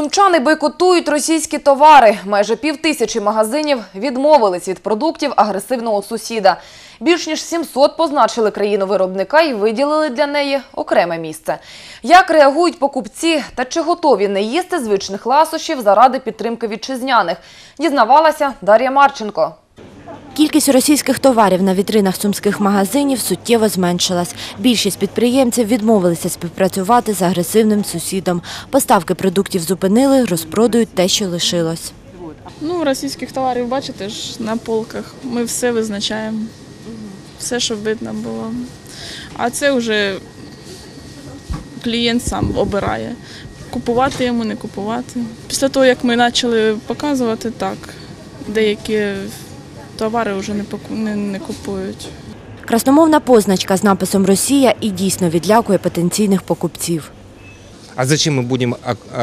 Сумчани бойкотують російські товари. Майже півтисячі магазинів відмовились від продуктів агресивного сусіда. Більш ніж 700 позначили країну виробника і виділили для неї окреме місце. Як реагують покупці та чи готові не їсти звичних ласощів заради підтримки вітчизняних, дізнавалася Дар'я Марченко. Кількість російських товарів на вітринах сумських магазинів суттєво зменшилась. Більшість підприємців відмовилися співпрацювати з агресивним сусідом. Поставки продуктів зупинили, розпродають те, що лишилось. Ну, російських товарів, бачите ж, на полках. Ми все визначаємо. Все, щоб видно було. А це вже клієнт сам обирає. Купувати йому, не купувати. Після того, як ми почали показувати, так, деякі товари вже не, поку- не, не купують. Красномовна позначка з написом «Росія» і дійсно відлякує потенційних покупців. А зачем ми будемо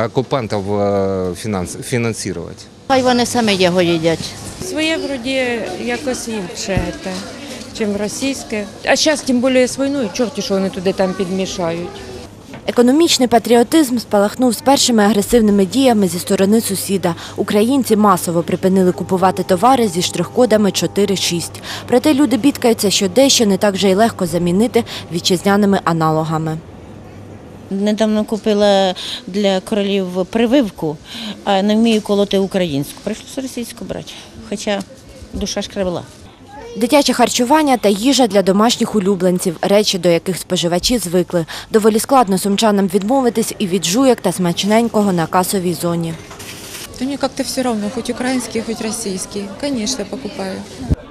окупантів е, фінанс, фінансувати? Хай вони самі його їдять. Своє вроді якось лучше, це, чим російське. А зараз, тим більше з війною, чорті, що вони туди там підмішають. Економічний патріотизм спалахнув з першими агресивними діями зі сторони сусіда. Українці масово припинили купувати товари зі штрих-кодами 4-6. Проте люди бідкаються, що дещо не так же й легко замінити вітчизняними аналогами. Недавно купила для королів прививку, а не вмію колоти українську. Прийшлося російську брати. Хоча душа ж кривила. Дитяче харчування та їжа для домашніх улюбленців – речі, до яких споживачі звикли. Доволі складно сумчанам відмовитись і від жуєк та смачненького на касовій зоні. Да мне как-то все равно, хоть украинские, хоть российские. Конечно, покупаю.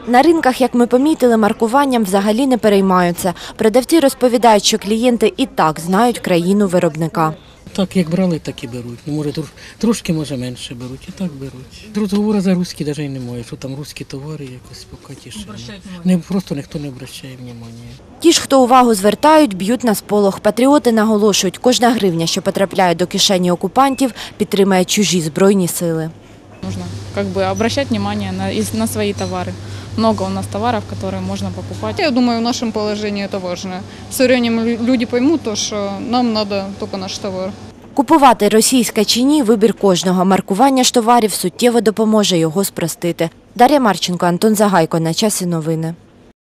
На ринках, як ми помітили, маркуванням взагалі не переймаються. Продавці розповідають, що клієнти і так знають країну виробника Так, як брали, так і беруть. Ну, може, трош- трошки, може, менше беруть, і так беруть. Розговору за русські навіть немає, що там русські товари якось поки тіше. Не, просто ніхто не обращає уваги. Ті ж, хто увагу звертають, б'ють на сполох. Патріоти наголошують, кожна гривня, що потрапляє до кишені окупантів, підтримує чужі збройні сили. Нужно как бы обращать внимание на, из- на свои товары. Много у нас товаров, которые можно покупать. Я думаю, в нашем положении это важно. Со временем лю- люди поймут то, что нам надо только наш товар. Купувати російське чи ні – вибір кожного. Маркування ж товарів суттєво допоможе його спростити. Дар'я Марченко, Антон Загайко. На часі новини.